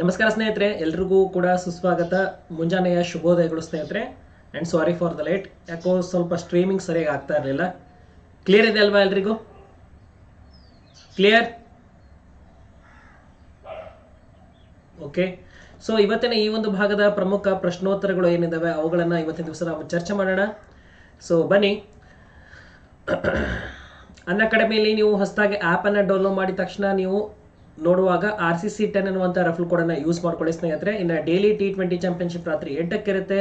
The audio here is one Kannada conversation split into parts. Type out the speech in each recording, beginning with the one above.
ನಮಸ್ಕಾರ ಸ್ನೇಹಿತರೆ, ಎಲ್ರಿಗೂ ಕೂಡ ಸುಸ್ವಾಗತ. ಮುಂಜಾನೆಯ ಶುಭೋದಯಗಳು ಸ್ನೇಹಿತರೆ. And sorry for the late ಯಾಕೋ ಸ್ವಲ್ಪ ಸ್ಟ್ರೀಮಿಂಗ್ ಸರಿಯಾಗಿ ಆಗ್ತಾ ಇರಲಿಲ್ಲ. ಕ್ಲಿಯರ್ ಇದೆ ಅಲ್ವಾ ಎಲ್ರಿಗೂ? ಕ್ಲಿಯರ್ ಓಕೆ ಸೊ ಇವತ್ತಿನ ಈ ಒಂದು ಭಾಗದ ಪ್ರಮುಖ ಪ್ರಶ್ನೋತ್ತರಗಳು ಏನಿದ್ದಾವೆ ಅವುಗಳನ್ನು ಇವತ್ತಿನ ದಿವಸ ನಾವು ಚರ್ಚೆ ಮಾಡೋಣ. ಸೊ ಬನ್ನಿ. ಅನ್ನ ಅಕಾಡೆಮಿಯಲ್ಲಿ ನೀವು ಹೊಸದಾಗಿ ಆ್ಯಪನ್ನು ಡೌನ್ಲೋಡ್ ಮಾಡಿದ ತಕ್ಷಣ ನೀವು ನೋಡುವಾಗ ಆರ್ ಸಿ ಸಿ ಟೆನ್ ಅನ್ನುವಂಥ ರಫಲ್ ಕೋಡನ್ನು ಯೂಸ್ ಮಾಡ್ಕೊಳ್ಳಿ ಸ್ನೇಹಿತರೆ. ಇನ್ನು ಡೈಲಿ ಟಿ ಟ್ವೆಂಟಿ ಚಾಂಪಿಯನ್ಶಿಪ್ ರಾತ್ರಿ ಎಂಟಕ್ಕಿರುತ್ತೆ.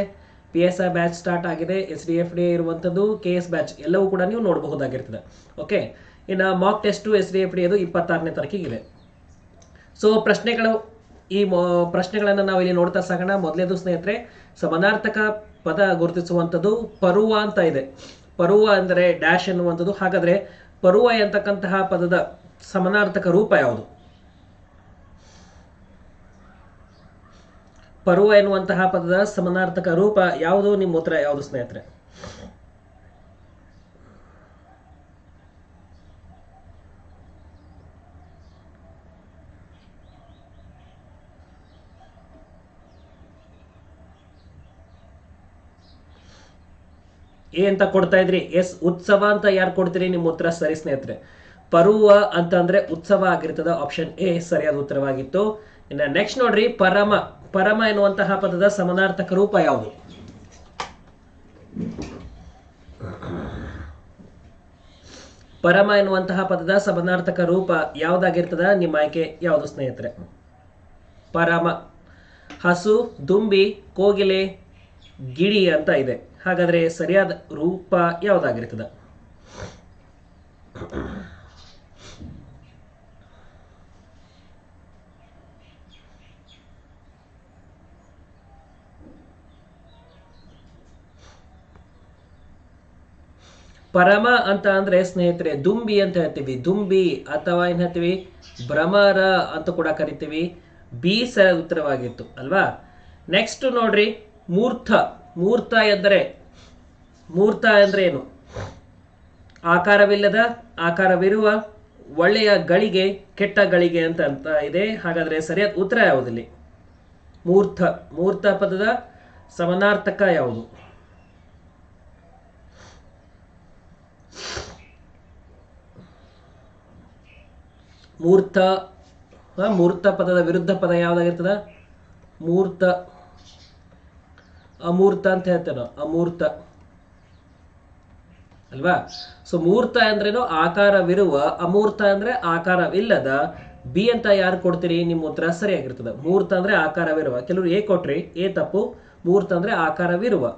P S I batch start ಆಗಿದೆ. ಎಸ್ ಡಿ ಎಫ್ ಡಿ ಇರುವಂಥದ್ದು ಕೆ ಎಸ್ ಬ್ಯಾಚ್ ಎಲ್ಲವೂ ಕೂಡ ನೀವು ನೋಡಬಹುದಾಗಿರ್ತದೆ. ಓಕೆ ಇನ್ನು mock test S D F D ಅದು ಇಪ್ಪತ್ತಾರನೇ ತಾರೀಕಿಗಿದೆ. ಸೊ ಪ್ರಶ್ನೆಗಳು, ಈ ಪ್ರಶ್ನೆಗಳನ್ನು ನಾವು ಇಲ್ಲಿ ನೋಡ್ತಾ ಸಾಗೋಣ. ಮೊದಲೇದು ಸ್ನೇಹಿತರೆ, ಸಮಾನಾರ್ಥಕ ಪದ ಗುರುತಿಸುವಂಥದ್ದು ಪರುವ ಅಂತ ಇದೆ. ಪರುವ ಅಂದರೆ ಡ್ಯಾಶ್ ಎನ್ನುವಂಥದ್ದು ಹಾಗಾದ್ರೆ ಪರುವ ಎಂತಕ್ಕಂತಹ ಪದದ ಸಮಾನಾರ್ಥಕ ರೂಪ ಯಾವುದು? ಪರುವ ಎನ್ನುವಂತಹ ಪದದ ಸಮನಾರ್ಥಕ ರೂಪ ಯಾವುದು? ನಿಮ್ಮ ಉತ್ತರ ಯಾವುದು ಸ್ನೇಹಿತರೆ? ಎ ಅಂತ ಕೊಡ್ತಾ ಇದ್ರಿ. ಎಸ್, ಉತ್ಸವ ಅಂತ ಯಾರು ಕೊಡ್ತೀರಿ? ನಿಮ್ಮ ಉತ್ತರ ಸರಿ ಸ್ನೇಹಿತರೆ. ಪರುವ ಅಂತಂದ್ರೆ ಉತ್ಸವ ಆಗಿರ್ತದ. ಆಪ್ಷನ್ ಎ ಸರಿಯಾದ ಉತ್ತರವಾಗಿತ್ತು. ಇನ್ನು ನೆಕ್ಸ್ಟ್ ನೋಡ್ರಿ, ಪರಮ. ಪರಮ ಎನ್ನುವಂತಹ ಪದದ ಸಮನಾರ್ಥಕ ರೂಪ ಯಾವುದು? ಪರಮ ಎನ್ನುವಂತಹ ಪದದ ಸಮನಾರ್ಥಕ ರೂಪ ಯಾವುದಾಗಿರ್ತದ? ನಿಮ್ಮ ಆಯ್ಕೆ ಯಾವುದು ಸ್ನೇಹಿತರೆ? ಪರಮ, ಹಸು, ದುಂಬಿ, ಕೋಗಿಲೆ, ಗಿಡಿ ಅಂತ ಇದೆ. ಹಾಗಾದ್ರೆ ಸರಿಯಾದ ರೂಪ ಯಾವ್ದಾಗಿರ್ತದ? ಪರಮ ಅಂತ ಅಂದ್ರೆ ಸ್ನೇಹಿತರೆ, ದುಂಬಿ ಅಂತ ಹೇಳ್ತೀವಿ. ದುಂಬಿ ಅಥವಾ ಏನ್ ಹೇಳ್ತೀವಿ? ಭ್ರಮರ ಅಂತ ಕೂಡ ಕರಿತೀವಿ. ಬಿ ಸ ಉತ್ತರವಾಗಿತ್ತು, ಅಲ್ವಾ? ನೆಕ್ಸ್ಟ್ ನೋಡ್ರಿ ಮೂರ್ತ ಮೂರ್ತ ಎಂದರೆ ಮೂರ್ತ ಅಂದ್ರೆ ಏನು? ಆಕಾರವಿಲ್ಲದ, ಆಕಾರವಿರುವ, ಒಳ್ಳೆಯ ಗಳಿಗೆ, ಕೆಟ್ಟ ಗಳಿಗೆ ಅಂತ ಅಂತ ಇದೆ. ಹಾಗಾದ್ರೆ ಸರಿಯಾದ ಉತ್ತರ ಯಾವುದಿಲ್ಲಿ ಮೂರ್ತ ಮೂರ್ತ ಪದದ ಸಮನಾರ್ಥಕ ಯಾವುದು? ಮೂರ್ತ ಮೂರ್ತ ಪದದ ವಿರುದ್ಧ ಪದ ಯಾವ್ದಾಗಿರ್ತದ? ಮೂರ್ತ, ಅಮೂರ್ತ ಅಂತ ಹೇಳ್ತೇವೆ ನಾವು ಅಮೂರ್ತ. ಅಲ್ವಾ? ಸೊ ಮೂರ್ತ ಅಂದ್ರೇನು? ಆಕಾರವಿರುವ, ಅಮೂರ್ತ ಅಂದ್ರೆ ಆಕಾರವಿಲ್ಲದ, ಬಿ ಅಂತ ಯಾರು ಕೊಡ್ತೀರಿ? ನಿಮ್ಮ ಉತ್ತರ ಸರಿಯಾಗಿರ್ತದೆ. ಮೂರ್ತ ಅಂದ್ರೆ ಆಕಾರವಿರುವ. ಕೆಲವರು ಎ ಕೊಟ್ರಿ, ಎ ತಪ್ಪು. ಮೂರ್ತ ಅಂದ್ರೆ ಆಕಾರವಿರುವ.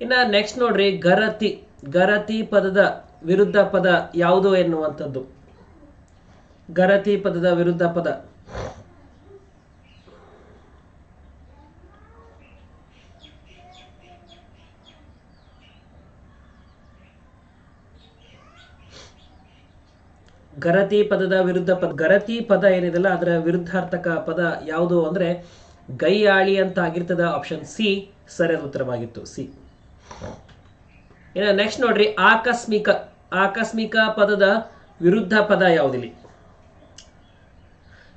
ಇನ್ನ ನೆಕ್ಸ್ಟ್ ನೋಡ್ರಿ, ಗರತಿ. ಗರತಿ ಪದದ ವಿರುದ್ಧ ಪದ ಯಾವುದು ಎನ್ನುವಂಥದ್ದು? ಗರತಿ ಪದದ ವಿರುದ್ಧ ಪದ. ಗರತಿ ಪದದ ವಿರುದ್ಧ ಪದ. ಗರತಿ ಪದ ಏನಿದೆಲ್ಲ ಅದರ ವಿರುದ್ಧಾರ್ಥಕ ಪದ ಯಾವುದು ಅಂದ್ರೆ ಗೈಯಾಳಿ ಅಂತ ಆಗಿರ್ತದ ಆಪ್ಷನ್ ಸಿ ಸರಿಯಾದ ಉತ್ತರವಾಗಿತ್ತು. ಸಿ ಇನ್ನು ನೆಕ್ಸ್ಟ್ ನೋಡ್ರಿ, ಆಕಸ್ಮಿಕ ಆಕಸ್ಮಿಕ ಪದದ ವಿರುದ್ಧ ಪದ ಯಾವುದಿಲ್ಲಿ?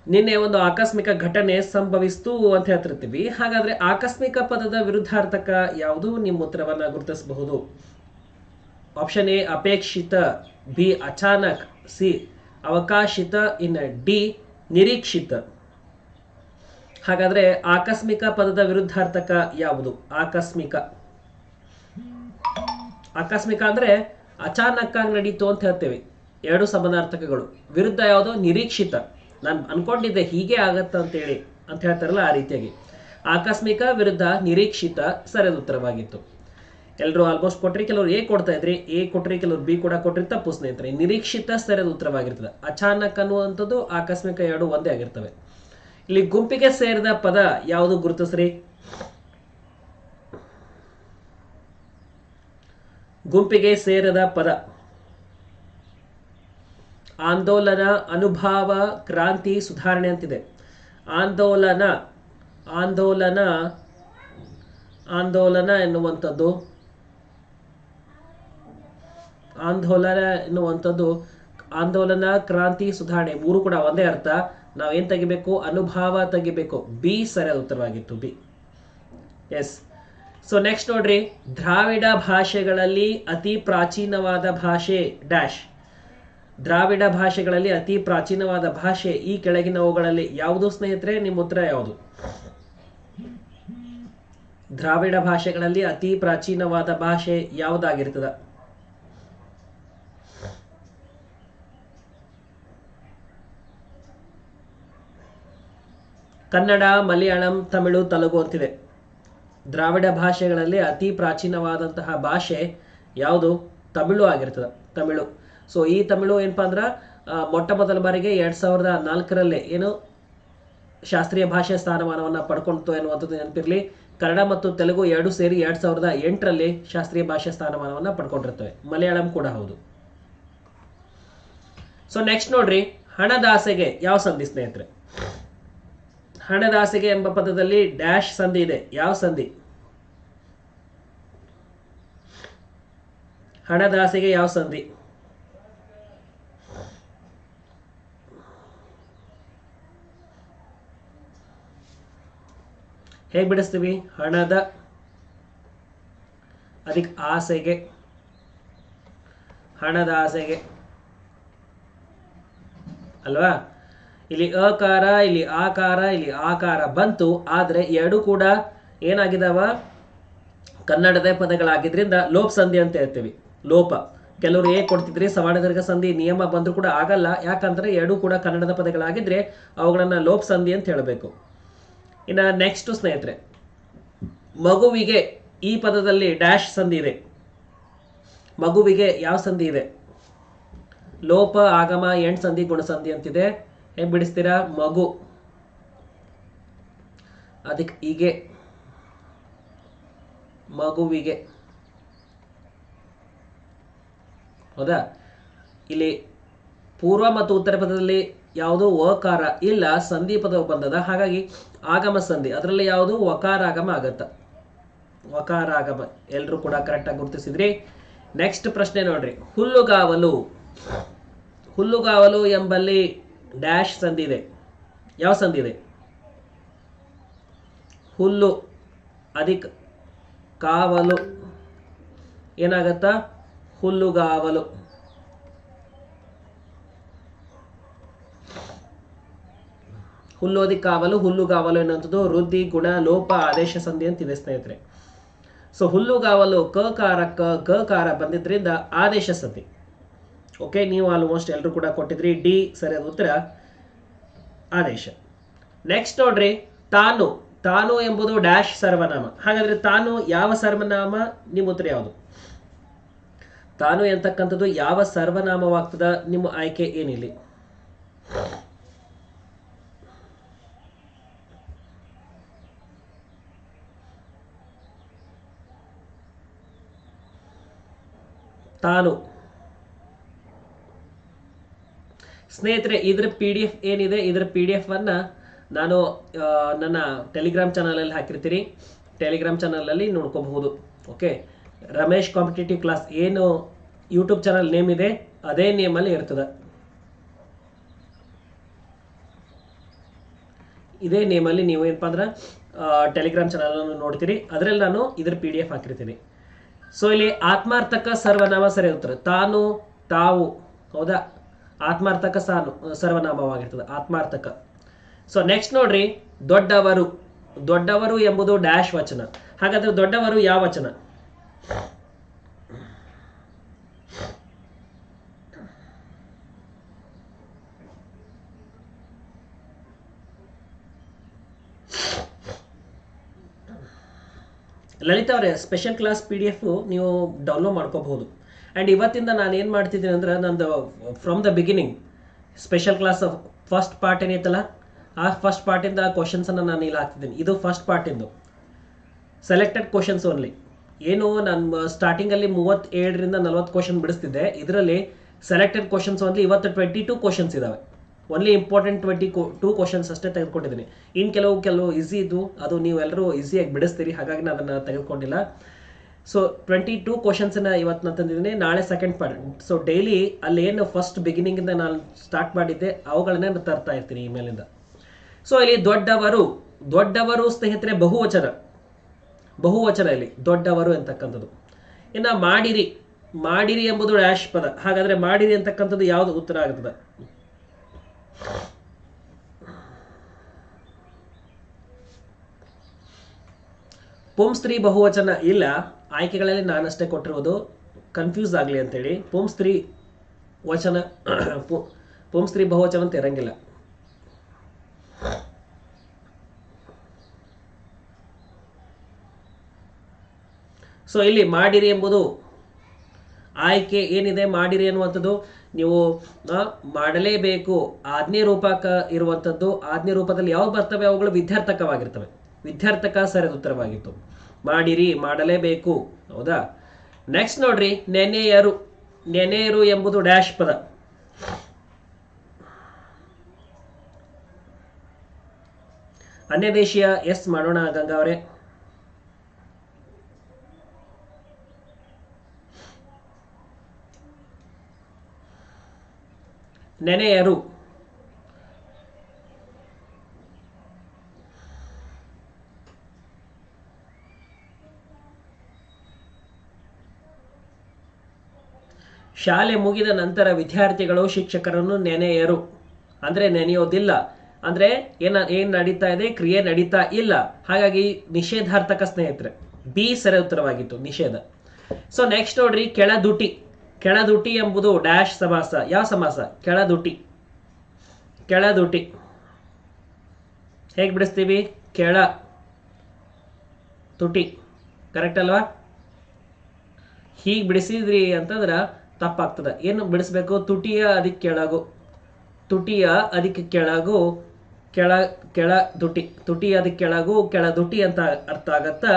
ನಿನ್ನೆ ಒಂದು ಆಕಸ್ಮಿಕ ಘಟನೆ ಸಂಭವಿಸ್ತು ಅಂತ ಹೇಳ್ತಿರ್ತೀವಿ. ಹಾಗಾದ್ರೆ ಆಕಸ್ಮಿಕ ಪದದ ವಿರುದ್ಧಾರ್ಥಕ ಯಾವುದು? ನಿಮ್ಮ ಉತ್ತರವನ್ನ ಗುರುತಿಸಬಹುದು. ಆಪ್ಷನ್ ಎ, ಅಪೇಕ್ಷಿತ, ಬಿ, ಅಚಾನಕ್, ಸಿ, ಅವಕಾಶಿತ, ಇನ್ ಡಿ, ನಿರೀಕ್ಷಿತ. ಹಾಗಾದ್ರೆ ಆಕಸ್ಮಿಕ ಪದದ ವಿರುದ್ಧಾರ್ಥಕ ಯಾವುದು? ಆಕಸ್ಮಿಕ. ಆಕಸ್ಮಿಕ ಅಂದ್ರೆ ಅಚಾನಕ್ ಆಗಿ ನಡೀತು ಅಂತ ಹೇಳ್ತೇವೆ. ಎರಡು ಸಮಾನಾರ್ಥಕಗಳು. ವಿರುದ್ಧ ಯಾವುದು? ನಿರೀಕ್ಷಿತ. ನಾನು ಅನ್ಕೊಂಡಿದ್ದೆ ಹೀಗೆ ಆಗತ್ತ ಅಂತೇಳಿ ಅಂತ ಹೇಳ್ತಾರಲ್ಲ ಆ ರೀತಿಯಾಗಿ. ಆಕಸ್ಮಿಕ ವಿರುದ್ಧ ನಿರೀಕ್ಷಿತ ಸರಿಯಾದ ಉತ್ತರವಾಗಿತ್ತು ಎಲ್ಲರೂ ಆಲ್ಮೋಸ್ಟ್ ಕೊಟ್ರಿ, ಕೆಲವರು ಎ ಕೊಡ್ತಾ ಇದ್ರಿ, ಎ ಕೊಟ್ರಿ, ಕೆಲವರು ಬಿ ಕೂಡ ಕೊಟ್ರಿ, ತಪ್ಪು ಸ್ನೇಹಿತರೆ. ನಿರೀಕ್ಷಿತ ಸರಿಯಾದ ಉತ್ತರವಾಗಿರ್ತದೆ ಅಚಾನಕ್ ಅನ್ನುವಂಥದ್ದು ಆಕಸ್ಮಿಕ ಎರಡು ಒಂದೇ ಆಗಿರ್ತವೆ. ಇಲ್ಲಿ ಗುಂಪಿಗೆ ಸೇರಿದ ಪದ ಯಾವುದು ಗುರುತಿಸ್ರಿ? ಗುಂಪಿಗೆ ಸೇರಿದ ಪದ. ಆಂದೋಲನ, ಅನುಭಾವ, ಕ್ರಾಂತಿ, ಸುಧಾರಣೆ ಅಂತಿದೆ. ಆಂದೋಲನ ಆಂದೋಲನ ಆಂದೋಲನ ಎನ್ನುವಂಥದ್ದು ಆಂದೋಲನ ಎನ್ನುವಂಥದ್ದು, ಆಂದೋಲನ, ಕ್ರಾಂತಿ, ಸುಧಾರಣೆ ಮೂರು ಕೂಡ ಒಂದೇ ಅರ್ಥ. ನಾವೇನು ತೆಗಿಬೇಕು? ಅನುಭಾವ ತೆಗಿಬೇಕು. ಬಿ ಸರಿಯಾದ ಉತ್ತರವಾಗಿತ್ತು. ಬಿ. ಎಸ್. ಸೊ ನೆಕ್ಸ್ಟ್ ನೋಡ್ರಿ. ದ್ರಾವಿಡ ಭಾಷೆಗಳಲ್ಲಿ ಅತಿ ಪ್ರಾಚೀನವಾದ ಭಾಷೆ ಡ್ಯಾಶ್. ದ್ರಾವಿಡ ಭಾಷೆಗಳಲ್ಲಿ ಅತಿ ಪ್ರಾಚೀನವಾದ ಭಾಷೆ ಈ ಕೆಳಗಿನವುಗಳಲ್ಲಿ ಯಾವುದು ಸ್ನೇಹಿತರೆ? ನಿಮ್ಮ ಉತ್ತರ ಯಾವುದು? ದ್ರಾವಿಡ ಭಾಷೆಗಳಲ್ಲಿ ಅತಿ ಪ್ರಾಚೀನವಾದ ಭಾಷೆ ಯಾವುದಾಗಿರ್ತದ? ಕನ್ನಡ, ಮಲಯಾಳಂ, ತಮಿಳು, ತೆಲುಗು ಅಂತಿದೆ. ದ್ರಾವಿಡ ಭಾಷೆಗಳಲ್ಲಿ ಅತಿ ಪ್ರಾಚೀನವಾದಂತಹ ಭಾಷೆ ಯಾವುದು? ತಮಿಳು ಆಗಿರ್ತದೆ. ತಮಿಳು. ಸೊ ಈ ತಮಿಳು ಏನಪ್ಪ ಅಂದ್ರೆ ಮೊಟ್ಟ ಮೊದಲ ಬಾರಿಗೆ ಎರಡ್ ಸಾವಿರದ ನಾಲ್ಕರಲ್ಲೇ ಏನು ಶಾಸ್ತ್ರೀಯ ಭಾಷೆ ಸ್ಥಾನಮಾನವನ್ನು ಪಡ್ಕೊಳ್ತು ಎನ್ನುವಂಥದ್ದು ನೆನಪಿರಲಿ. ಕನ್ನಡ ಮತ್ತು ತೆಲುಗು ಎರಡು ಸೇರಿ ಎರಡ್ ಸಾವಿರದ ಎಂಟರಲ್ಲಿ ಶಾಸ್ತ್ರೀಯ ಭಾಷೆ ಸ್ಥಾನಮಾನವನ್ನು ಪಡ್ಕೊಂಡಿರ್ತವೆ. ಮಲಯಾಳಂ ಕೂಡ ಹೌದು. ಸೊ ನೆಕ್ಸ್ಟ್ ನೋಡ್ರಿ, ಹಣದಾಸೆಗೆ ಯಾವ ಸಂಧಿ ಸ್ನೇಹಿತರೆ? ಹಣದಾಸೆಗೆ ಎಂಬ ಪದದಲ್ಲಿ ಡ್ಯಾಶ್ ಸಂಧಿ ಇದೆ. ಯಾವ ಸಂಧಿ? ಹಣದಾಸೆಗೆ ಯಾವ ಸಂಧಿ? ಹೇಗೆ ಬಿಡಿಸ್ತೀವಿ? ಹಣದ ಅದಕ್ಕೆ ಆಸೆಗೆ. ಹಣದ ಆಸೆಗೆ. ಅಲ್ವಾ? ಇಲ್ಲಿ ಅಕಾರ, ಇಲ್ಲಿ ಆಕಾರ ಇಲ್ಲಿ ಆಕಾರ ಬಂತು. ಆದರೆ ಎರಡು ಕೂಡ ಏನಾಗಿದಾವ? ಕನ್ನಡದ ಪದಗಳಾಗಿದ್ರಿಂದ ಲೋಪ ಸಂಧಿ ಅಂತ ಹೇಳ್ತೀವಿ. ಲೋಪ. ಕೆಲವರು ಏ ಕೊಡ್ತಿದ್ರಿ? ಸವರ್ಣದರ್ಗ ಸಂಧಿ ನಿಯಮ ಬಂದರೂ ಕೂಡ ಆಗಲ್ಲ. ಯಾಕಂದ್ರೆ ಎರಡು ಕೂಡ ಕನ್ನಡದ ಪದಗಳಾಗಿದ್ರೆ ಅವುಗಳನ್ನು ಲೋಪ ಸಂಧಿ ಅಂತ ಹೇಳಬೇಕು. ಇನ್ನ ನೆಕ್ಸ್ಟ್ ಸ್ನೇಹಿತರೆ, ಮಗುವಿಗೆ ಈ ಪದದಲ್ಲಿ ಡ್ಯಾಶ್ ಸಂಧಿ ಇದೆ. ಮಗುವಿಗೆ ಯಾವ ಸಂಧಿ ಇದೆ? ಲೋಪ, ಆಗಮ ಎಂಟು ಸಂಧಿ ಗುಣಸಂಧಿ ಅಂತಿದೆ. ಹೆಂಗೆ ಬಿಡಿಸ್ತೀರಾ? ಮಗು. ಅದಕ್ಕೆ ಹೀಗೆ. ಮಗುವಿಗೆ. ಹೌದಾ? ಇಲ್ಲಿ ಪೂರ್ವ ಮತ್ತು ಉತ್ತರ ಪದದಲ್ಲಿ ಯಾವುದು ಓಕಾರ ಇಲ್ಲ, ಸಂಧಿ ಪದವು ಬಂದದ. ಹಾಗಾಗಿ ಆಗಮ ಸಂಧಿ, ಅದರಲ್ಲಿ ಯಾವುದು? ವಕಾರಾಗಮ ಆಗತ್ತ. ವಕಾರಾಗಮ. ಎಲ್ಲರೂ ಕೂಡ ಕರೆಕ್ಟಾಗಿ ಗುರುತಿಸಿದ್ರಿ. ನೆಕ್ಸ್ಟ್ ಪ್ರಶ್ನೆ ನೋಡ್ರಿ. ಹುಲ್ಲುಗಾವಲು. ಹುಲ್ಲುಗಾವಲು ಎಂಬಲ್ಲಿ ಡ್ಯಾಶ್ ಸಂಧಿ ಇದೆ. ಯಾವ ಸಂಧಿ ಇದೆ? ಹುಲ್ಲು, ಅಧಿಕ, ಕಾವಲು. ಏನಾಗತ್ತಾ? ಹುಲ್ಲುಗಾವಲು. ಹುಲ್ಲೋದಿ ಕಾವಲು ಹುಲ್ಲುಗಾವಲು ಎನ್ನುವಂಥದ್ದು ವೃದ್ಧಿ, ಗುಣ, ಲೋಪ, ಆದೇಶ, ಸಂಧಿ ಅಂತಿದೆ ಸ್ನೇಹಿತರೆ ಸೊ ಹುಲ್ಲುಗಾವಲು ಕಕಾರ ಕ ಕಾರ ಬಂದಿದ್ರಿಂದ ಆದೇಶ ಸಂಧಿ. ಓಕೆ ನೀವು ಆಲ್ಮೋಸ್ಟ್ ಎಲ್ಲರೂ ಕೂಡ ಕೊಟ್ಟಿದ್ರಿ. ಡಿ ಸರಿಯಾದ ಉತ್ತರ, ಆದೇಶ. ನೆಕ್ಸ್ಟ್ ನೋಡ್ರಿ, ತಾನು. ತಾನು ಎಂಬುದು ಡ್ಯಾಶ್ ಸರ್ವನಾಮ. ಹಾಗಾದ್ರೆ ತಾನು ಯಾವ ಸರ್ವನಾಮ? ನಿಮ್ಮ ಉತ್ತರ ಯಾವುದು? ತಾನು ಎಂತಕ್ಕಂಥದ್ದು ಯಾವ ಸರ್ವನಾಮವಾಗ್ತದ? ನಿಮ್ಮ ಆಯ್ಕೆ ಏನಿಲ್ಲಿ? ತಾನು. ಸ್ನೇಹಿತರೆ, ಇದ್ರ ಪಿ ಡಿ ಎಫ್ ಏನಿದೆ? ಇದ್ರ ಪಿ ಡಿ ಎಫ್ ಅನ್ನ ನಾನು ನನ್ನ ಟೆಲಿಗ್ರಾಮ್ ಚಾನಲಲ್ಲಿ ಹಾಕಿರ್ತೀನಿ. ಟೆಲಿಗ್ರಾಮ್ ಚಾನಲಲ್ಲಿ ನೋಡ್ಕೋಬಹುದು. ಓಕೆ ರಮೇಶ್ ಕಾಂಪಿಟೇಟಿವ್ ಕ್ಲಾಸ್ ಏನು ಯೂಟ್ಯೂಬ್ ಚಾನಲ್ ನೇಮ್ ಇದೆ, ಅದೇ ನೇಮಲ್ಲಿ ಇರ್ತದೆ. ಇದೇ ನೇಮಲ್ಲಿ ನೀವು ಏನಪ್ಪ ಅಂದ್ರೆ ಟೆಲಿಗ್ರಾಮ್ ಚಾನಲನ್ನು ನೋಡ್ತೀರಿ. ಅದರಲ್ಲಿ ನಾನು ಇದ್ರ ಪಿ ಡಿ ಎಫ್ ಹಾಕಿರ್ತೀನಿ. ಸೊ ಇಲ್ಲಿ ಆತ್ಮಾರ್ಥಕ ಸರ್ವನಾಮ ಸರಿ ಉತ್ತರ ತಾನು, ತಾವು, ಹೌದಾ? ಆತ್ಮಾರ್ಥಕ ಸಾನು, ಸರ್ವನಾಮವಾಗಿರ್ತದೆ, ಆತ್ಮಾರ್ಥಕ. ಸೊ ನೆಕ್ಸ್ಟ್ ನೋಡ್ರಿ, ದೊಡ್ಡವರು. ದೊಡ್ಡವರು ಎಂಬುದು ಡ್ಯಾಶ್ ವಚನ. ಹಾಗಾದ್ರೆ ದೊಡ್ಡವರು ಯಾವ ವಚನ? ಲಲಿತಾ ಅವರೇ special class P D F ನೀವು ಡೌನ್ಲೋಡ್ ಮಾಡ್ಕೋಬಹುದು. ಆ್ಯಂಡ್ ಇವತ್ತಿಂದ ನಾನು ಏನು ಮಾಡ್ತಿದ್ದೀನಿ ಅಂದ್ರೆ, ನಂದು from the beginning special class first part ಏನೈತಲ್ಲ ಆ ಫಸ್ಟ್ ಪಾರ್ಟಿಂದ ಕ್ವಶನ್ಸನ್ನು ನಾನು ಇಲ್ಲಿ ಹಾಕ್ತಿದ್ದೀನಿ. ಇದು ಫಸ್ಟ್ ಪಾರ್ಟಿಂದು ಸೆಲೆಕ್ಟೆಡ್ ಕ್ವಶನ್ಸ್ ಓನ್ಲಿ ಏನು, ನಾನು ಸ್ಟಾರ್ಟಿಂಗಲ್ಲಿ ಮೂವತ್ತೇಳರಿಂದ ನಲ್ವತ್ತು ಕ್ವಶನ್ ಬಿಡಿಸ್ತಿದ್ದೆ. ಇದರಲ್ಲಿ ಸೆಲೆಕ್ಟೆಡ್ ಕ್ವಶನ್ಸ್ ಓನ್ಲಿ ಇವತ್ತು ಟ್ವೆಂಟಿ ಟೂ ಕ್ವಶನ್ಸ್ ಇದಾವೆ. Only important twenty two questions ಅಷ್ಟೇ ತೆಗೆದುಕೊಂಡಿದ್ದೀನಿ. ಇನ್ನು ಕೆಲವು ಕೆಲವು ಈಸಿ ಇದ್ದು, ಅದು ನೀವು ಎಲ್ಲರೂ ಈಸಿಯಾಗಿ ಬಿಡಿಸ್ತೀರಿ, ಹಾಗಾಗಿ ನಾನು ಅದನ್ನು ತೆಗೆದುಕೊಂಡಿಲ್ಲ. ಸೊ ಟ್ವೆಂಟಿ ಟೂ ಕ್ವಶನ್ಸನ್ನು ಇವತ್ತು ನಾನು ತಂದಿದ್ದೀನಿ. ನಾಳೆ ಸೆಕೆಂಡ್ ಪಾರ್ಟ್ ಸೊ ಡೈಲಿ ಅಲ್ಲಿ ಏನು ಫಸ್ಟ್ ಬಿಗಿನಿಂಗಿಂದ ನಾನು ಸ್ಟಾರ್ಟ್ ಮಾಡಿದ್ದೆ, ಅವುಗಳನ್ನೇ ನಾನು ತರ್ತಾ ಇರ್ತೀನಿ ಇಮೇಲಿಂದ ಸೊ ಇಲ್ಲಿ ದೊಡ್ಡವರು ದೊಡ್ಡವರು ಸ್ನೇಹಿತರೆ ಬಹುವಚನ. ಬಹುವಚನ ಇಲ್ಲಿ, ದೊಡ್ಡವರು ಅಂತಕ್ಕಂಥದ್ದು. ಇನ್ನು ಮಾಡಿರಿ ಮಾಡಿರಿ ಎಂಬುದು ಡ್ಯಾಶ್ ಪದ. ಹಾಗಾದ್ರೆ ಮಾಡಿರಿ ಅಂತಕ್ಕಂಥದ್ದು ಯಾವುದು ಉತ್ತರ ಆಗ್ತದೆ? ಪುಂಸ್ತ್ರೀ ಬಹುವಚನ ಇಲ್ಲ. ಆಯ್ಕೆಗಳಲ್ಲಿ ನಾನಷ್ಟೇ ಕೊಟ್ಟಿರುವುದು. ಕನ್ಫ್ಯೂಸ್ ಆಗಲಿ ಅಂತೇಳಿ. ಪುಂಸ್ತ್ರೀ ವಚನ, ಪು- ಸ್ತ್ರೀ ಬಹುವಚನ ಅಂತ ಇರಂಗಿಲ್ಲ. ಸೊ ಇಲ್ಲಿ ಮಾಡಿರಿ ಎಂಬುದು ಆಯ್ಕೆ ಏನಿದೆ ಮಾಡಿರಿ ಅನ್ನುವಂಥದ್ದು ನೀವು ಮಾಡಲೇಬೇಕು. ಆಜ್ಞೆ ರೂಪಕ ಇರುವಂಥದ್ದು, ಆಜ್ಞೆ ರೂಪದಲ್ಲಿ ಯಾವ್ದು ಬರ್ತವೆ? ಅವುಗಳು ವಿದ್ಯಾರ್ಥಕವಾಗಿರ್ತವೆ. ವಿದ್ಯಾರ್ಥಕ ಸರಿಯಾದ ಉತ್ತರವಾಗಿತ್ತು ಮಾಡಿರಿ, ಮಾಡಲೇಬೇಕು. ಹೌದಾ? ನೆಕ್ಸ್ಟ್ ನೋಡ್ರಿ, ನೆನೆಯರು. ನೆನೆಯರು ಎಂಬುದು ಡ್ಯಾಶ್ ಪದ. ಅನ್ಯದೇಶೀಯ ಎಸ್ ಮಾಡೋಣ ಗಂಗಾ ಅವರೇ. ನೆನೆಯರು. ಶಾಲೆ ಮುಗಿದ ನಂತರ ವಿದ್ಯಾರ್ಥಿಗಳು ಶಿಕ್ಷಕರನ್ನು ನೆನೆಯರು. ಅಂದ್ರೆ ನೆನೆಯೋದಿಲ್ಲ. ಅಂದ್ರೆ ಏನ, ಏನು ನಡೀತಾ ಇದೆ, ಕ್ರಿಯೆ ನಡೀತಾ ಇಲ್ಲ. ಹಾಗಾಗಿ ನಿಷೇಧಾರ್ಥಕ ಸ್ನೇಹಿತರೆ, ಬಿ ಸರಿ ಉತ್ತರವಾಗಿತ್ತು, ನಿಷೇಧ. ಸೊ ನೆಕ್ಸ್ಟ್ ನೋಡ್ರಿ, ಕೆಳದುಟಿ. ಕೆಳದುಟಿ ಎಂಬುದು ಡ್ಯಾಶ್ ಸಮಾಸ ಯಾವ ಸಮಾಸ? ಕೆಳದುಟಿ. ಕೆಳದುಟಿ. ಹೇಗೆ ಬಿಡಿಸ್ತೀವಿ? ಕೆಳ ತುಟಿ. ಕರೆಕ್ಟ್ ಅಲ್ವಾ? ಹೀಗೆ ಬಿಡಿಸಿದ್ರಿ ಅಂತಂದ್ರೆ ತಪ್ಪಾಗ್ತದೆ. ಏನು ಬಿಡಿಸ್ಬೇಕು? ತುಟಿಯ ಅದಕ್ಕೆ ಕೆಳಗು. ತುಟಿಯ ಅದಕ್ಕೆ ಕೆಳಗು ಕೆಳ ಕೆಳ ದುಟಿ. ತುಟಿ ಅದಕ್ಕೆ ಕೆಳಗು ಕೆಳ ದುಟಿ ಅಂತ ಅರ್ಥ ಆಗತ್ತಾ?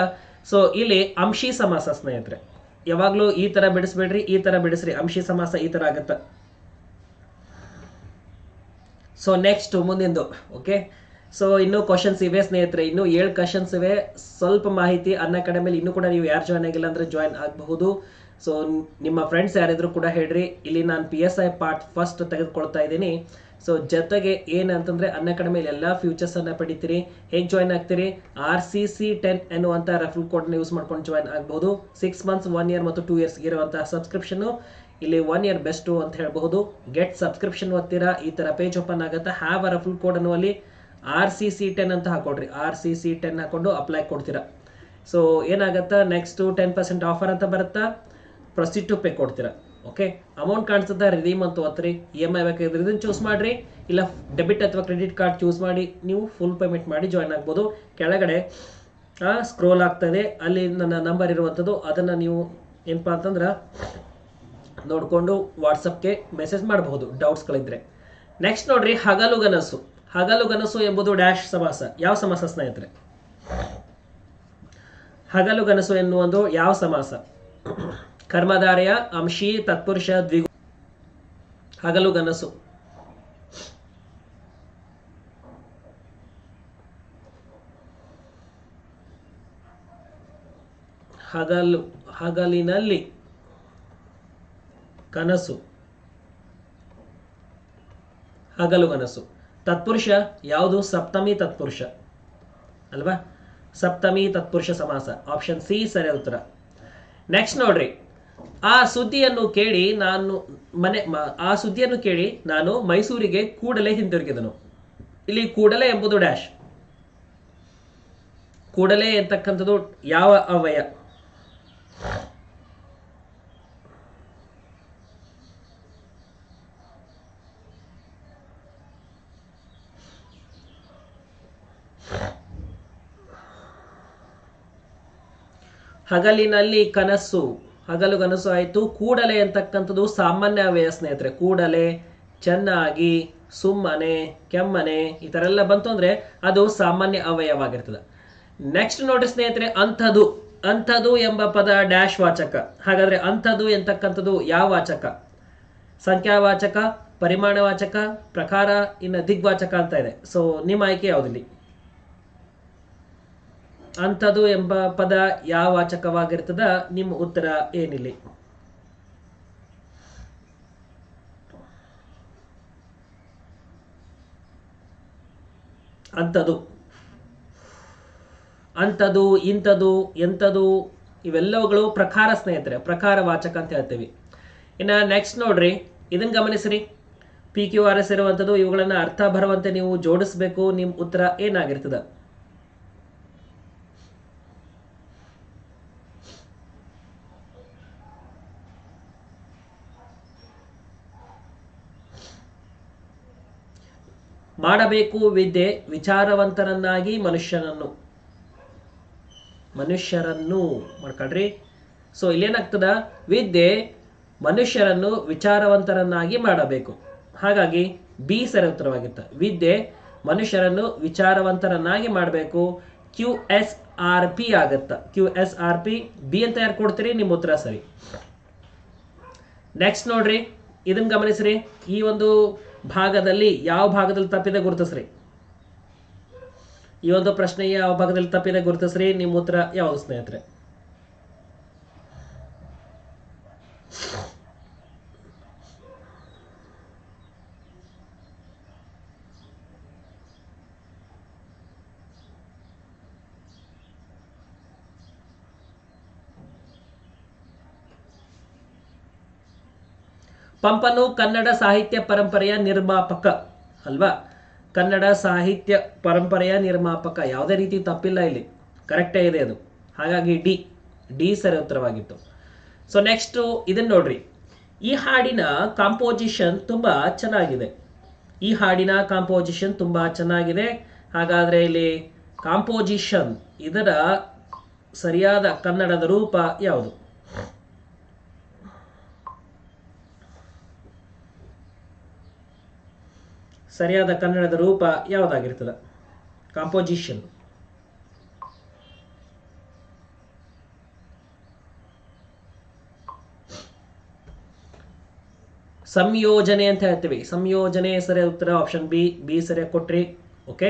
ಸೊ ಇಲ್ಲಿ ಅಂಶಿ ಸಮಾಸ ಸ್ನೇಹಿತರೆ. ಯಾವಾಗಲೂ ಈ ತರ ಬಿಡಿಸ್ಬೇಡ್ರಿ, ಈ ತರ ಬಿಡಿಸ್ರಿ, ಅಂಶಿ ಸಮಾಸ ಈ ತರ ಆಗತ್ತ. ಸೊ ನೆಕ್ಸ್ಟ್ ಮುಂದಿಂದು ಓಕೆ ಸೊ ಇನ್ನೂ ಕ್ವಶನ್ಸ್ ಇವೆ ಸ್ನೇಹಿತರೆ, ಇನ್ನೂ ಏಳು ಕ್ವಶನ್ಸ್ ಇವೆ. ಸ್ವಲ್ಪ ಮಾಹಿತಿ, ಅನ್ನ ಅಕಾಡೆಮಿಲಿ ಇನ್ನೂ ಕೂಡ ನೀವು ಯಾರು ಜಾಯ್ನ್ ಆಗಿಲ್ಲ ಅಂದ್ರೆ ಜಾಯ್ನ್ ಆಗಬಹುದು. ಸೊ ನಿಮ್ಮ ಫ್ರೆಂಡ್ಸ್ ಯಾರಿದ್ರು ಕೂಡ ಹೇಳ್ರಿ. ಇಲ್ಲಿ ನಾನು P S I part first ತೆಗೆದುಕೊಳ್ತಾ ಇದ್ದೀನಿ. ಸೊ ಜೊತೆಗೆ ಏನಂತಂದ್ರೆ ಅನ್ನ ಮೇಲೆ ಎಲ್ಲ ಫ್ಯೂಚರ್ಸ್ ಅನ್ನ ಪಡಿತೀರಿ. ಹೇಗೆ ಜಾಯ್ನ್ ಆಗ್ತೀರಿ? ಆರ್ ಸಿ ಸಿ ಟೆನ್ ಎನ್ನುವಂಥ ರೆಫರ್ ಕೋಡ್ನ ಯೂಸ್ ಮಾಡ್ಕೊಂಡು ಜಾಯ್ನ್ ಆಗಬಹುದು ಸಿಕ್ಸ್ ಮಂತ್ಸ್ ಒನ್ ಇಯರ್ ಮತ್ತು ಟೂ ಇಯರ್ಸ್ ಇರುವಂತಹ ಸಬ್ಸ್ಕ್ರಿಪ್ಷನ್ ಇಲ್ಲಿ ಒನ್ ಇಯರ್ ಬೆಸ್ಟ್ ಅಂತ ಹೇಳಬಹುದು. ಗೆಟ್ ಸಬ್ಸ್ಕ್ರಿಪ್ಷನ್ ಓದ್ತೀರಾ ಈ ತರ ಪೇಜ್ ಓಪನ್ ಆಗುತ್ತೆ. ಹ್ಯಾವ್ ಅ ರೆಫರ್ ಕೋಡ್ ಅನ್ನುವಲ್ಲಿ ಆರ್ ಸಿ ಸಿ ಟೆನ್ ಅಂತ ಹಾಕೊಡ್ರಿ. ಆರ್ ಸಿ ಸಿ ಟೆನ್ ಹಾಕೊಂಡು ಅಪ್ಲೈ ಕೊಡ್ತೀರಾ. ಸೊ ಏನಾಗತ್ತಾ? ನೆಕ್ಸ್ಟ್ ಟೆನ್ ಪರ್ಸೆಂಟ್ ಆಫರ್ ಅಂತ ಬರುತ್ತಾ? ಪ್ರೊಸೀಡ್ ಟು ಪೇ ಕೊಡ್ತೀರಾ. ಓಕೆ ಅಮೌಂಟ್ ಕಾಣಿಸುತ್ತಾ ರಿಡೀಮ್ ಅಂತ ಓದ್ರಿ ಇ ಎಂ ಐ ಬೇಕಾಗಿದ್ರೆ ಇದನ್ನ ಚೂಸ್ ಮಾಡ್ರಿ. ಇಲ್ಲ ಡೆಬಿಟ್ ಅಥವಾ ಕ್ರೆಡಿಟ್ ಕಾರ್ಡ್ ಚೂಸ್ ಮಾಡಿ, ನೀವು ಫುಲ್ ಪೇಮೆಂಟ್ ಮಾಡಿ ಜಾಯ್ನ್ ಆಗ್ಬೋದು. ಕೆಳಗಡೆ ಸ್ಕ್ರೋಲ್ ಆಗ್ತದೆ. ಅಲ್ಲಿ ನನ್ನ ನಂಬರ್ ಇರುವಂಥದ್ದು, ಅದನ್ನು ನೀವು ಏನಪ್ಪಾ ಅಂತಂದ್ರೆ, ನೋಡಿಕೊಂಡು ವಾಟ್ಸಪ್ಗೆ ಮೆಸೇಜ್ ಮಾಡಬಹುದು ಡೌಟ್ಸ್ಗಳಿದ್ರೆ ನೆಕ್ಸ್ಟ್ ನೋಡ್ರಿ, ಹಗಲು ಗನಸು. ಎಂಬುದು ಡ್ಯಾಶ್ ಸಮಾಸ. ಯಾವ ಸಮಾಸ ಸ್ನೇಹಿತರೆ? ಹಗಲು ಹಗಲುಗನಸು ಎನ್ನುವುದು ಯಾವ ಸಮಾಸ? ಕರ್ಮಧಾರೆಯ, ಅಂಶಿ, ತತ್ಪುರುಷ, ದ್ವಿಗು ಹಗಲು ಗನಸು. ಹಗಲು, ಹಗಲಿನಲ್ಲಿ ಕನಸು. ಹಗಲು ಕನಸು ತತ್ಪುರುಷ ಯಾವುದು? ಸಪ್ತಮಿ ತತ್ಪುರುಷ. ಅಲ್ವಾ? ಸಪ್ತಮಿ ತತ್ಪುರುಷ ಸಮಾಸ. ಆಪ್ಷನ್ ಸಿ ಸರಿಯಾದ ಉತ್ತರ. ನೆಕ್ಸ್ಟ್ ನೋಡ್ರಿ. ಆ ಸುದ್ದಿಯನ್ನು ಕೇಳಿ ನಾನು ಮನೆ ಆ ಸುದ್ದಿಯನ್ನು ಕೇಳಿ ನಾನು ಮೈಸೂರಿಗೆ ಕೂಡಲೇ ಹಿಂತಿರುಗಿದನು. ಇಲ್ಲಿ ಕೂಡಲೇ ಎಂಬುದು ಡ್ಯಾಶ್. ಕೂಡಲೇ ಎಂತಕ್ಕಂಥದ್ದು ಯಾವ ಅವಯ? ಹಗಲಿನಲ್ಲಿ ಕನಸು. ಹಗಲು ಕನಸು ಆಯಿತು. ಕೂಡಲೇ ಅಂತಕ್ಕಂಥದ್ದು ಸಾಮಾನ್ಯ ವ್ಯಯ ಸ್ನೇಹಿತರೆ. ಕೂಡಲೇ, ಚೆನ್ನಾಗಿ, ಸುಮ್ಮನೆ, ಕೆಮ್ಮನೆ, ಈ ಥರ ಎಲ್ಲ ಬಂತು ಅಂದರೆ ಅದು ಸಾಮಾನ್ಯ ಅವಯವಾಗಿರ್ತದೆ ನೆಕ್ಸ್ಟ್ ನೋಡಿ ಸ್ನೇಹಿತರೆ, ಅಂಥದ್ದು. ಅಂಥದ್ದು ಎಂಬ ಪದ ಡ್ಯಾಶ್ ವಾಚಕ. ಹಾಗಾದರೆ ಅಂಥದ್ದು ಎಂತಕ್ಕಂಥದ್ದು ಯಾವ ವಾಚಕ? ಸಂಖ್ಯಾವಾಚಕ, ಪರಿಮಾಣವಾಚಕ, ಪ್ರಕಾರ, ಇನ್ನು ದಿಗ್ವಾಚಕ ಅಂತ ಇದೆ. ಸೊ ನಿಮ್ಮ ಆಯ್ಕೆ ಯಾವುದಿಲ್ಲಿ? ಅಂಥದ್ದು ಎಂಬ ಪದ ಯಾವ ವಾಚಕವಾಗಿರ್ತದ? ನಿಮ್ಮ ಉತ್ತರ ಏನಿಲ್ಲಿ? ಅಂಥದ್ದು. ಅಂಥದ್ದು, ಇಂಥದ್ದು, ಎಂಥದ್ದು, ಇವೆಲ್ಲವುಗಳು ಪ್ರಕಾರ ಸ್ನೇಹಿತರೆ, ಪ್ರಕಾರ ವಾಚಕ ಅಂತ ಹೇಳ್ತೀವಿ. ಇನ್ನು ನೆಕ್ಸ್ಟ್ ನೋಡ್ರಿ ಇದನ್ನ ಗಮನಿಸ್ರಿ. ಪಿ ಕ್ಯೂ ಆರ್ ಎಸ್ ಇರುವಂಥದ್ದು, ಇವುಗಳನ್ನು ಅರ್ಥ ಬರುವಂತೆ ನೀವು ಜೋಡಿಸ್ಬೇಕು, ನಿಮ್ಮ ಉತ್ತರ ಏನಾಗಿರ್ತದ? ಮಾಡಬೇಕು ವಿದ್ಯೆ ವಿಚಾರವಂತರನ್ನಾಗಿ ಮನುಷ್ಯನನ್ನು. ಮನುಷ್ಯರನ್ನು ಮಾಡ್ಕೊಳ್ರಿ ಸೊ ಇಲ್ಲೇನಾಗ್ತದ? ವಿದ್ಯೆ ಮನುಷ್ಯರನ್ನು ವಿಚಾರವಂತರನ್ನಾಗಿ ಮಾಡಬೇಕು. ಹಾಗಾಗಿ ಬಿ ಸರಿ ಉತ್ತರವಾಗಿತ್ತು ವಿದ್ಯೆ ಮನುಷ್ಯರನ್ನು ವಿಚಾರವಂತರನ್ನಾಗಿ ಮಾಡಬೇಕು. ಕ್ಯೂ ಎಸ್ ಆರ್ ಪಿ ಆಗತ್ತ. Q S R P, B ಅಂತ ಯಾರು ಕೊಡ್ತೀರಿ? ನಿಮ್ಮ ಉತ್ತರ ಸರಿ. ನೆಕ್ಸ್ಟ್ ನೋಡ್ರಿ. ಇದನ್ನ ಗಮನಿಸ್ರಿ. ಈ ಒಂದು ಭಾಗದಲ್ಲಿ ಯಾವ ಭಾಗದಲ್ಲಿ ತಪ್ಪಿದೆ ಗುರುತಿಸ್ರಿ. ಈ ಒಂದು ಪ್ರಶ್ನೆ ಯಾವ ಭಾಗದಲ್ಲಿ ತಪ್ಪಿದೆ ಗುರುತಿಸ್ರಿ, ನಿಮ್ಮ ಉತ್ತರ ಯಾವುದು ಸ್ನೇಹಿತರೆ? ಪಂಪನು ಕನ್ನಡ ಸಾಹಿತ್ಯ ಪರಂಪರೆಯ ನಿರ್ಮಾಪಕ, ಅಲ್ವಾ? ಕನ್ನಡ ಸಾಹಿತ್ಯ ಪರಂಪರೆಯ ನಿರ್ಮಾಪಕ. ಯಾವುದೇ ರೀತಿ ತಪ್ಪಿಲ್ಲ ಇಲ್ಲಿ. ಕರೆಕ್ಟೇ ಇದೆ ಅದು. ಹಾಗಾಗಿ ಡಿ ಡಿ ಸರಿ ಉತ್ತರವಾಗಿತ್ತು. ಸೊ ನೆಕ್ಸ್ಟು ಇದನ್ನ ನೋಡ್ರಿ. ಈ ಹಾಡಿನ ಕಾಂಪೋಸಿಷನ್ ತುಂಬ ಚೆನ್ನಾಗಿದೆ. ಈ ಹಾಡಿನ ಕಾಂಪೋಸಿಷನ್ ತುಂಬ ಚೆನ್ನಾಗಿದೆ. ಹಾಗಾದರೆ ಇಲ್ಲಿ ಕಾಂಪೋಸಿಷನ್ ಇದರ ಸರಿಯಾದ ಕನ್ನಡದ ರೂಪ ಯಾವುದು? ಸರಿಯಾದ ಕನ್ನಡದ ರೂಪ ಯಾವುದಾಗಿರ್ತದೆ? ಕಾಂಪೋಸಿಷನ್ ಸಂಯೋಜನೆ ಅಂತ ಹೇಳ್ತೀವಿ. ಸಂಯೋಜನೆ ಸರಿಯಾದ ಉತ್ತರ ಆಪ್ಷನ್ ಬಿ ಬಿ ಸರಿಯಾಗಿ ಕೊಟ್ರಿ. ಓಕೆ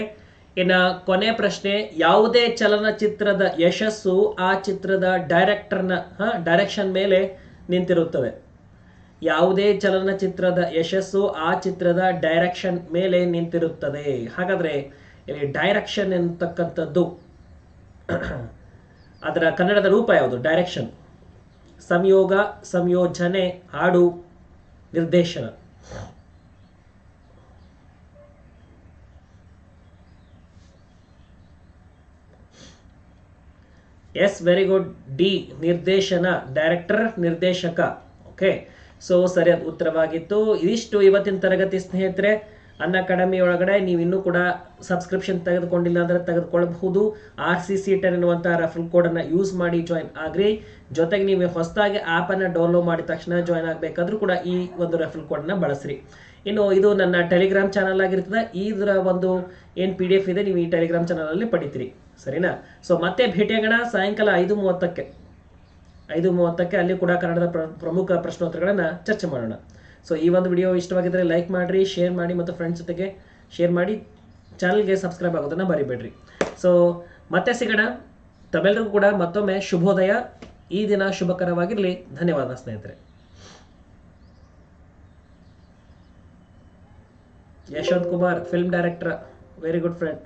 ಇನ್ನು ಕೊನೆ ಪ್ರಶ್ನೆ, ಯಾವುದೇ ಚಲನಚಿತ್ರದ ಯಶಸ್ಸು ಆ ಚಿತ್ರದ ಡೈರೆಕ್ಟರ್ನ ಡೈರೆಕ್ಷನ್ ಮೇಲೆ ನಿಂತಿರುತ್ತದೆ ಯಾವುದೇ ಚಲನಚಿತ್ರದ ಯಶಸ್ಸು ಆ ಚಿತ್ರದ ಡೈರೆಕ್ಷನ್ ಮೇಲೆ ನಿಂತಿರುತ್ತದೆ. ಹಾಗಾದ್ರೆ ಇಲ್ಲಿ ಡೈರೆಕ್ಷನ್ ಎಂತಕ್ಕಂಥದ್ದು ಅದರ ಕನ್ನಡದ ರೂಪ ಯಾವುದು? ಡೈರೆಕ್ಷನ್ ಸಂಯೋಗ, ಸಂಯೋಜನೆ, ಹಾಡು, ನಿರ್ದೇಶನ. Yes, very good. ಡಿ, ನಿರ್ದೇಶನ. ಡೈರೆಕ್ಟರ್, ನಿರ್ದೇಶಕ. ಓಕೆ. ಸೊ ಸರಿಯಾದ ಉತ್ತರವಾಗಿತ್ತು. ಇದಿಷ್ಟು ಇವತ್ತಿನ ತರಗತಿ ಸ್ನೇಹಿತರೆ, ಅನ್ನ ಅಕಾಡೆಮಿ ಒಳಗಡೆ ನೀವು ಇನ್ನೂ ಕೂಡ ಸಬ್ಸ್ಕ್ರಿಪ್ಷನ್ ತೆಗೆದುಕೊಂಡಿಲ್ಲ ಅಂದರೆ ತೆಗೆದುಕೊಳ್ಳಬಹುದು. ಆರ್ ಸಿ ಸಿ ಟೆನ್ ಎನ್ನುವಂಥ ರೆಫರ್ ಕೋಡನ್ನು ಯೂಸ್ ಮಾಡಿ ಜಾಯಿನ್ ಆಗ್ರಿ. ಜೊತೆಗೆ ನೀವು ಹೊಸದಾಗಿ ಆ್ಯಪನ್ನು ಡೌನ್ಲೋಡ್ ಮಾಡಿದ ತಕ್ಷಣ ಜಾಯಿನ್ ಆಗಬೇಕಾದ್ರೂ ಕೂಡ ಈ ಒಂದು ರೆಫರ್ ಕೋಡನ್ನು ಬಳಸ್ರಿ. ಇನ್ನು ಇದು ನನ್ನ ಟೆಲಿಗ್ರಾಮ್ ಚಾನಲ್ ಆಗಿರ್ತದೆ. ಇದರ ಒಂದು ಏನು ಪಿ ಡಿ ಎಫ್ ಇದೆ, ನೀವು ಈ ಟೆಲಿಗ್ರಾಮ್ ಚಾನಲಲ್ಲಿ ಪಡಿತೀರಿ. ಸರಿನಾ? ಸೊ ಮತ್ತೆ ಭೇಟಿಯಾಗೋಣ ಸಾಯಂಕಾಲ ಐದು ಮೂವತ್ತಕ್ಕೆ. ಐದು ಮೂವತ್ತಕ್ಕೆ ಅಲ್ಲಿ ಕೂಡ ಕನ್ನಡದ ಪ್ರ- ಪ್ರಮುಖ ಪ್ರಶ್ನೋತ್ತರಗಳನ್ನು ಚರ್ಚೆ ಮಾಡೋಣ. ಸೊ ಈ ಒಂದು ವಿಡಿಯೋ ಇಷ್ಟವಾಗಿದ್ದರೆ ಲೈಕ್ ಮಾಡಿರಿ ಶೇರ್ ಮಾಡಿ ಮತ್ತು ಫ್ರೆಂಡ್ಸ್ ಜೊತೆಗೆ ಶೇರ್ ಮಾಡಿ. ಚಾನಲ್ಗೆ ಸಬ್ಸ್ಕ್ರೈಬ್ ಆಗೋದನ್ನು ಬರಿಬೇಡ್ರಿ ಸೊ ಮತ್ತೆ ಸಿಗೋಣ. ತಮ್ಮೆಲ್ಲರಿಗೂ ಕೂಡ ಮತ್ತೊಮ್ಮೆ ಶುಭೋದಯ. ಈ ದಿನ ಶುಭಕರವಾಗಿರಲಿ. ಧನ್ಯವಾದ ಸ್ನೇಹಿತರೆ. Yashwant Kumar film director very good friend